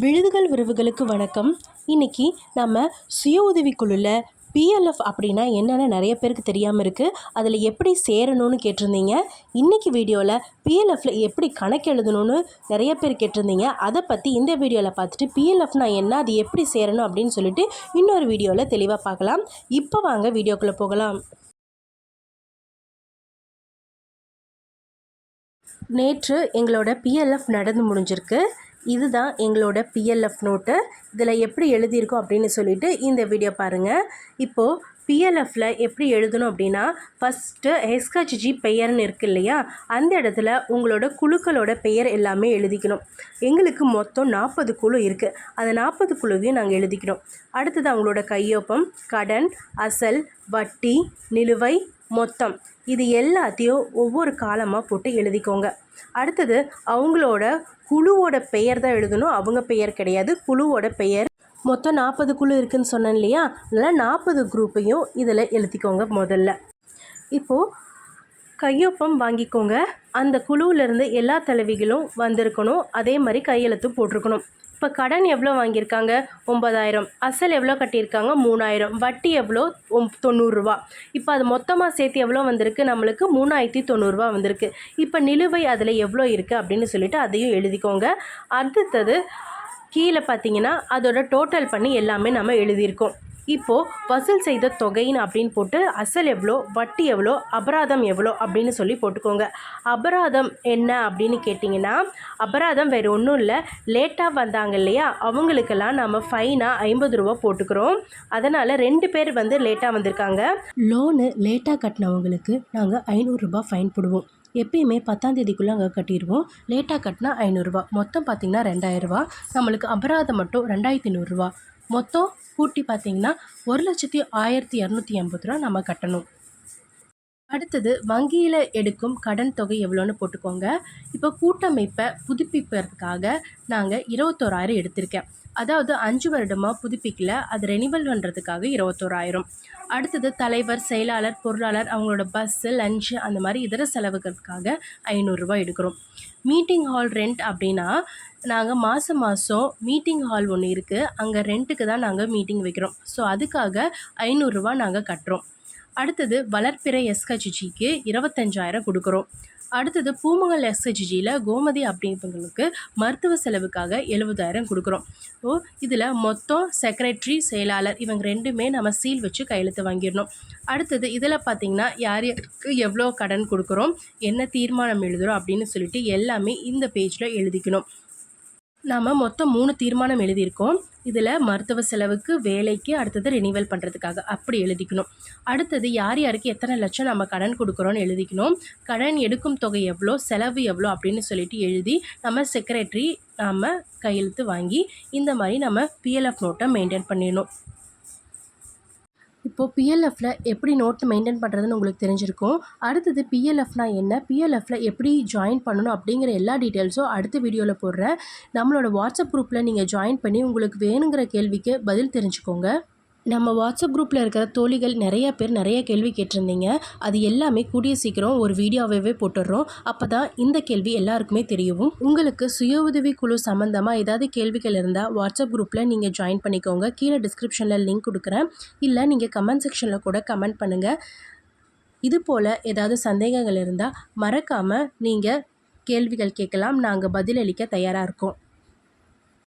விழுதுகள் உறவுகளுக்கு வணக்கம். இன்னைக்கு நம்ம சுய உதவிக்குழுல பிஎல்எஃப் அப்படின்னா என்னென்னு நிறைய பேருக்கு தெரியாமல் இருக்குது அதில் எப்படி சேரணும்னு கேட்டிருந்தீங்க. இன்றைக்கி வீடியோவில் பிஎல்எஃப்பில் எப்படி கணக்கு எழுதணும்னு நிறைய பேர் கேட்டிருந்தீங்க. அதை பற்றி இந்த வீடியோவில் பார்த்துட்டு பிஎல்எஃப்னா என்ன அது எப்படி சேரணும் அப்படின்னு சொல்லிட்டு இன்னொரு வீடியோவில் தெளிவாக பார்க்கலாம். இப்போ வாங்க வீடியோக்குள்ளே போகலாம். நேற்று எங்களோட பிஎல்எஃப் நடந்து முடிஞ்சிருக்கு. இதுதான் எங்களோட பிஎல்எஃப் நோட்டு இதில் எப்படி எழுதியிருக்கோம் அப்படின்னு சொல்லிட்டு இந்த வீடியோ பாருங்கள் இப்போது பிஎல்எஃப்பில் எப்படி எழுதணும் அப்படின்னா ஃபஸ்ட்டு ஹெஸ்கச்ஜி பெயர்னு இருக்கு இல்லையா? அந்த இடத்துல உங்களோட குழுக்களோட பெயர் எல்லாமே எழுதிக்கணும். எங்களுக்கு மொத்தம் நாற்பது குழு இருக்குது அந்த நாற்பது குழுவையும் நாங்கள் எழுதிக்கணும் அடுத்தது அவங்களோட கையொப்பம் கடன் அசல் வட்டி நிலுவை மொத்தம். இது எல்லாத்தையும் ஒவ்வொரு காலமாக போட்டு எழுதிக்கோங்க. அடுத்தது அவங்களோட குழுவோட பெயர் தான் எழுதணும். அவங்க பெயர் கிடையாது. குழுவோட பெயர். மொத்தம் நாற்பது குழு இருக்குதுன்னு சொன்னேன் இல்லையா? அதனால் நாற்பது குரூப்பையும் இதில் எழுதிக்கோங்க முதல்ல. இப்போது கையொப்பம் வாங்கிக்கோங்க. அந்த குழுவிலேருந்து எல்லா தலைவிகளும் வந்திருக்கணும். அதே மாதிரி கையெழுத்து போட்டிருக்கணும். இப்போ கடன் எவ்வளோ வாங்கியிருக்காங்க? ஒம்பதாயிரம். அசல் எவ்வளோ கட்டியிருக்காங்க? மூணாயிரம். வட்டி எவ்வளோ? ஒம் தொண்ணூறுரூவா. இப்போ அது மொத்தமாக சேர்த்து எவ்வளோ வந்திருக்கு? நம்மளுக்கு மூணாயிரத்தி தொண்ணூறுரூவா வந்திருக்கு. இப்போ நிலுவை அதில் எவ்வளோ இருக்குது அப்படின்னு சொல்லிட்டு அதையும் எழுதிக்கோங்க. அடுத்தது கீழே பார்த்தீங்கன்னா அதோட டோட்டல் பண்ணி எல்லாமே நம்ம எழுதியிருக்கோம். இப்போது வசூல் செய்த தொகைன்னு அப்படின்னு போட்டு அசல் எவ்வளோ வட்டி எவ்வளோ அபராதம் எவ்வளோ அப்படின்னு சொல்லி போட்டுக்கோங்க. அபராதம் என்ன அப்படின்னு கேட்டிங்கன்னா அபராதம் வேறு ஒன்றும் இல்லை. லேட்டாக வந்தாங்க இல்லையா? அவங்களுக்கெல்லாம் நம்ம ஃபைனாக ஐம்பது ரூபா போட்டுக்கிறோம். அதனால் ரெண்டு பேர் வந்து லேட்டாக வந்திருக்காங்க. லோனு லேட்டாக கட்டினவங்களுக்கு நாங்கள் ஐநூறுரூபா ஃபைன் போடுவோம். எப்பயுமே பத்தாம் தேதிக்குள்ளே அங்கே கட்டிடுவோம். லேட்டாக கட்டினா ஐநூறுரூவா மொத்தம் பார்த்திங்கன்னா ரெண்டாயிரரூவா நம்மளுக்கு அபராதம் மட்டும் ரெண்டாயிரத்தி நூறுரூவா மொத்தம் கூட்டி பார்த்தீங்கன்னா ஒரு லட்சத்தி ஆயிரத்தி இரநூத்தி எண்பது ரூபா நம்ம கட்டணும். அடுத்தது வங்கியில் எடுக்கும் கடன் தொகை எவ்வளோன்னு போட்டுக்கோங்க. இப்போ கூட்டமைப்பை புதுப்பிப்பதற்காக நாங்கள் இருபத்தோராயிரம் எடுத்திருக்கேன். அதாவது அஞ்சு வருடமாக புதுப்பிக்கல. அது ரெனிவல் பண்ணுறதுக்காக இருபத்தோராயிரம். அடுத்தது தலைவர் செயலாளர் பொருளாளர் அவங்களோட பஸ்ஸு லஞ்சு அந்த மாதிரி இதர செலவுகளுக்காக ஐநூறுரூவா எடுக்கிறோம். மீட்டிங் ஹால் ரெண்ட் அப்படின்னா நாங்கள் மாதம் மாதம் மீட்டிங் ஹால் ஒன்று இருக்குது அங்கே ரெண்ட்டுக்கு தான் நாங்கள் மீட்டிங் வைக்கிறோம். ஸோ அதுக்காக ஐநூறுரூவா நாங்கள் கட்டுறோம். அடுத்தது வளர்ப்பிறை எஸ்ஹெச்ஜிக்கு இருபத்தஞ்சாயிரம் கொடுக்குறோம். அடுத்தது பூமங்கல் எஸ்ஹெச்ஜியில் கோமதி அப்படிங்கிறவங்களுக்கு மருத்துவ செலவுக்காக எழுபதாயிரம் கொடுக்குறோம். ஸோ இதில் மொத்தம் செக்ரட்டரி செயலாளர் இவங்க ரெண்டுமே நம்ம சீல் வச்சு கையெழுத்து வாங்கிடணும். அடுத்தது இதில் பார்த்திங்கன்னா யார் யாருக்கு எவ்வளோ கடன் கொடுக்குறோம் என்ன தீர்மானம் எழுதுகிறோம் அப்படின்னு சொல்லிட்டு எல்லாமே இந்த பேஜில் எழுதிக்கணும். நாம் மொத்தம் மூணு தீர்மானம் எழுதியிருக்கோம். இதில் மருத்துவ செலவுக்கு வேலைக்கு அடுத்தது ரினிவல் பண்ணுறதுக்காக அப்படி எழுதிக்கணும். அடுத்தது யார் யாருக்கு எத்தனை லட்சம் நம்ம கடன் கொடுக்குறோன்னு எழுதிக்கணும். கடன் எடுக்கும் தொகை எவ்வளோ செலவு எவ்வளோ அப்படின்னு சொல்லிட்டு எழுதி நம்ம செக்ரட்டரி நாம் கையெழுத்து வாங்கி இந்த மாதிரி நம்ம பிஎல்எஃப் நோட்டை மெயின்டைன் பண்ணிடணும். இப்போது பிஎல்எஃப்பில் எப்படி நோட்டு மெயின்டைன் பண்ணுறதுன்னு உங்களுக்கு தெரிஞ்சிருக்கும். அடுத்தது பிஎல்எஃப்னா என்ன? பிஎல்எஃப்பில் எப்படி ஜாயின் பண்ணணும் அப்படிங்கிற எல்லா டீட்டெயில்ஸும் அடுத்த வீடியோவில் போடுறேன். நம்மளோட வாட்ஸ்அப் குரூப்பில் நீங்கள் ஜாயின் பண்ணி உங்களுக்கு வேணுங்கிற கேள்விக்கு பதில் தெரிஞ்சுக்கோங்க. நம்ம வாட்ஸ்அப் குரூப்பில் இருக்கிற தோழிகள் நிறைய பேர் நிறைய கேள்வி கேட்டிருந்தீங்க. அது எல்லாமே கூடிய சீக்கிரம் ஒரு வீடியோவே போட்டுடுறோம். அப்போ தான் இந்த கேள்வி எல்லாருக்குமே தெரியவும் உங்களுக்கு சுய உதவி குழு சம்மந்தமாக ஏதாவது கேள்விகள் இருந்தால் வாட்ஸ்அப் குரூப்பில் நீங்கள் ஜாயின் பண்ணிக்கோங்க. கீழே டிஸ்கிரிப்ஷனில் லிங்க் கொடுக்குறேன். இல்லை நீங்கள் கமெண்ட் செக்ஷனில் கூட கமெண்ட் பண்ணுங்கள் இது போல் ஏதாவது சந்தேகங்கள் இருந்தால் மறக்காமல் நீங்கள் கேள்விகள் கேட்கலாம். நாங்கள் பதிலளிக்க தயாராக இருக்கோம்.